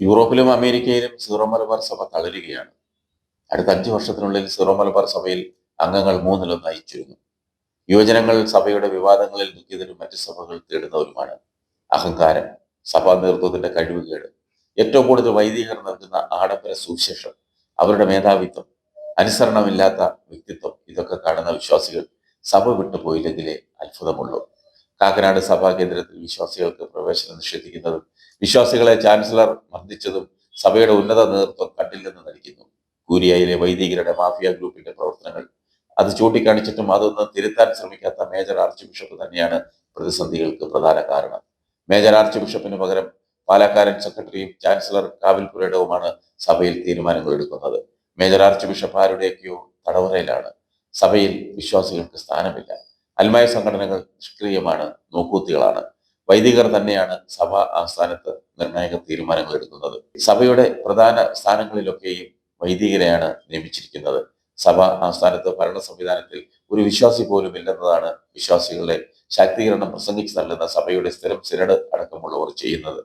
യൂറോപ്പിലും അമേരിക്കയിലും സീറോ മലബാർ സഭ തളരുകയാണ്. അടുത്ത അഞ്ചു വർഷത്തിനുള്ളിൽ സീറോ മലബാർ സഭയിൽ അംഗങ്ങൾ മൂന്നിലൊന്ന് അയച്ചിരുന്നു യുവജനങ്ങൾ സഭയുടെ വിവാദങ്ങളിൽ മുഖ്യതരും മറ്റു സഭകൾ തേടുന്നവരുമാണ്. അഹങ്കാരം സഭാ നേതൃത്വത്തിന്റെ കഴിവുകേട് ഏറ്റവും കൂടുതൽ വൈദികർ നൽകുന്ന ആഡംബര സുവിശേഷം അവരുടെ മേധാവിത്വം അനുസരണമില്ലാത്ത വ്യക്തിത്വം ഇതൊക്കെ കാണുന്ന വിശ്വാസികൾ സഭ വിട്ടുപോയില്ലെങ്കിലേ അത്ഭുതമുള്ളൂ. കാക്കനാട് സഭാ കേന്ദ്രത്തിൽ വിശ്വാസികൾക്ക് പ്രവേശനം നിഷേധിക്കുന്നതും വിശ്വാസികളെ ചാൻസലർ മർദ്ദിച്ചതും സഭയുടെ ഉന്നത നേതൃത്വം കണ്ടില്ലെന്ന് നടിക്കുന്നു കൂരിയയിലെ വൈദികരുടെ മാഫിയ ഗ്രൂപ്പിന്റെ പ്രവർത്തനങ്ങൾ അത് ചൂണ്ടിക്കാണിച്ചിട്ടും അതൊന്നും തിരുത്താൻ ശ്രമിക്കാത്ത മേജർ ആർച്ച് ബിഷപ്പ് തന്നെയാണ് പ്രതിസന്ധികൾക്ക് പ്രധാന കാരണം. മേജർ ആർച്ച് ബിഷപ്പിന് പകരം പാലക്കാരൻ സെക്രട്ടറിയും ചാൻസലർ കാവിൽപുരയിടവുമാണ് സഭയിൽ തീരുമാനങ്ങൾ എടുക്കുന്നത്. മേജർ ആർച്ച് ബിഷപ്പ് ആരുടെയൊക്കെയോ തടവറയിലാണ്. സഭയിൽ വിശ്വാസികൾക്ക് സ്ഥാനമില്ല. അൽമായ സംഘടനകൾ നിഷ്ക്രിയമാണ് നോക്കൂത്തികളാണ്. വൈദികർ തന്നെയാണ് സഭ ആസ്ഥാനത്ത് നിർണായക തീരുമാനങ്ങൾ എടുക്കുന്നത്. സഭയുടെ പ്രധാന സ്ഥാനങ്ങളിലൊക്കെയും വൈദികരെയാണ് നിയമിച്ചിരിക്കുന്നത്. സഭ ആസ്ഥാനത്ത് ഭരണ സംവിധാനത്തിൽ ഒരു വിശ്വാസി പോലും ഇല്ലെന്നതാണ് വിശ്വാസികളുടെ ശാക്തീകരണം പ്രസംഗിച്ച് നൽകുന്ന സഭയുടെ സ്ഥിരം സിനഡ് അടക്കമുള്ളവർ ചെയ്യുന്നത്.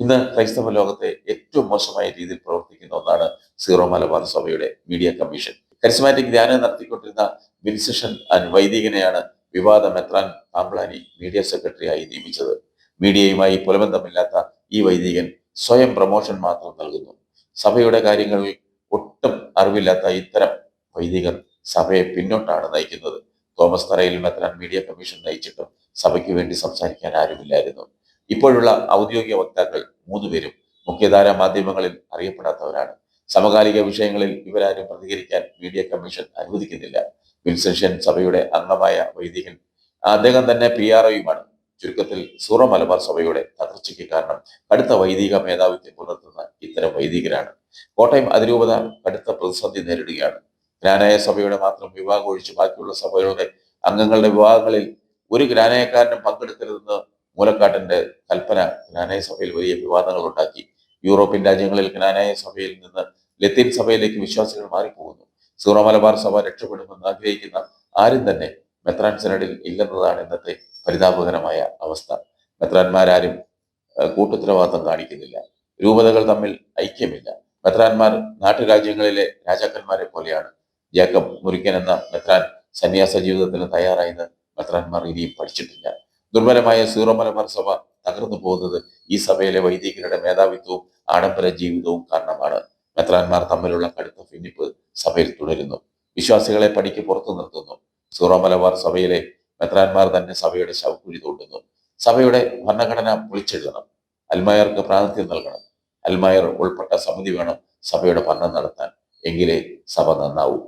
ഇന്ന് ക്രൈസ്തവ ലോകത്തെ ഏറ്റവും മോശമായ രീതിയിൽ പ്രവർത്തിക്കുന്ന ഒന്നാണ് സീറോ മലബാർ സഭയുടെ മീഡിയ കമ്മീഷൻ. കരിസ്മാറ്റിക് ധ്യാനം നടത്തിക്കൊണ്ടിരുന്ന വിൻസെഷൻ വൈദികനെയാണ് വിവാദ മെത്രാൻ പാമ്പ്ലാനി മീഡിയ സെക്രട്ടറിയായി നിയമിച്ചത്. മീഡിയയുമായി പുലബന്ധമില്ലാത്ത ഈ വൈദികൻ സ്വയം പ്രമോഷൻ മാത്രം നൽകുന്നു. സഭയുടെ കാര്യങ്ങളിൽ ഒട്ടും അറിവില്ലാത്ത ഇത്തരം വൈദികർ സഭയെ പിന്നോട്ടാണ് നയിക്കുന്നത്. തോമസ് തറയിൽ മെത്രാൻ മീഡിയ കമ്മീഷൻ നയിച്ചിട്ടും സഭയ്ക്ക് വേണ്ടി സംസാരിക്കാൻ ആരുമില്ലായിരുന്നു. ഇപ്പോഴുള്ള ഔദ്യോഗിക വക്താക്കൾ മൂന്നുപേരും മുഖ്യധാര മാധ്യമങ്ങളിൽ അറിയപ്പെടാത്തവരാണ്. സമകാലിക വിഷയങ്ങളിൽ ഇവരാരും പ്രതികരിക്കാൻ മീഡിയ കമ്മീഷൻ അനുവദിക്കുന്നില്ല. വിൻസെൻഷ്യൻ സഭയുടെ അംഗമായ വൈദികൻ. അദ്ദേഹം തന്നെ പി ആർ ഒയുമാണ് ചുരുക്കത്തിൽ സൂറ മലബാർ സഭയുടെ തകർച്ചയ്ക്ക് കാരണം കടുത്ത വൈദിക മേധാവിത്വം പുലർത്തുന്ന ഇത്തരം വൈദികരാണ്. കോട്ടയം അതിരൂപത കടുത്ത പ്രതിസന്ധി നേരിടുകയാണ്. ഗ്രാനായ സഭയുടെ മാത്രം വിവാഹം ഒഴിച്ച് ബാക്കിയുള്ള സഭകളുടെ അംഗങ്ങളുടെ വിവാഹങ്ങളിൽ ഒരു ഗ്രാനയക്കാരനും പങ്കെടുക്കരുതെന്ന് മൂലക്കാട്ടിന്റെ കൽപ്പന ഗ്രാനായ സഭയിൽ വലിയ വിവാദങ്ങൾ ഉണ്ടാക്കി. യൂറോപ്യൻ രാജ്യങ്ങളിൽ ഗ്രാനായ സഭയിൽ നിന്ന് ലത്തീൻ സഭയിലേക്ക് വിശ്വാസികൾ മാറിപ്പോകുന്നു. സീറോ മലബാർ സഭ രക്ഷപ്പെടുമെന്ന് ആഗ്രഹിക്കുന്ന ആരും തന്നെ മെത്രാൻ സെനഡിൽ ഇല്ലെന്നതാണ് ഇന്നത്തെ പരിതാപകരമായ അവസ്ഥ. മെത്രാന്മാരാരും കൂട്ടുത്തരവാദിത്തം കാണിക്കുന്നില്ല. രൂപതകൾ തമ്മിൽ ഐക്യമില്ല. മെത്രാന്മാർ നാട്ടുരാജ്യങ്ങളിലെ രാജാക്കന്മാരെ പോലെയാണ്. ജേക്കബ് മുറിക്കൻ എന്ന മെത്രാൻ സന്യാസ ജീവിതത്തിന് തയ്യാറായെന്ന് മെത്രാന്മാർ ഇനിയും പഠിച്ചിട്ടില്ല. ദുർബലമായ സീറോ മലബാർ സഭ തകർന്നു പോകുന്നത് ഈ സഭയിലെ വൈദികരുടെ മേധാവിത്വവും ആഡംബര ജീവിതവും കാരണമാണ്. മെത്രാന്മാർ തമ്മിലുള്ള കടുത്ത ഭിന്നിപ്പ് സഭയിൽ തുടരുന്നു. വിശ്വാസികളെ പണിക്ക് പുറത്തു നിർത്തുന്നു. സീറോ സഭയിലെ മെത്രാന്മാർ തന്നെ സഭയുടെ ശവക്കുഴി തോണ്ടുന്നു. സഭയുടെ ഭരണഘടന പൊളിച്ചെഴുതണം. അൽമായർക്ക് പ്രാതിനിധ്യം നൽകണം. അൽമായർ ഉൾപ്പെട്ട സമിതി വേണം സഭയുടെ ഭരണം നടത്താൻ. എങ്കിലേ സഭ നന്നാവൂ.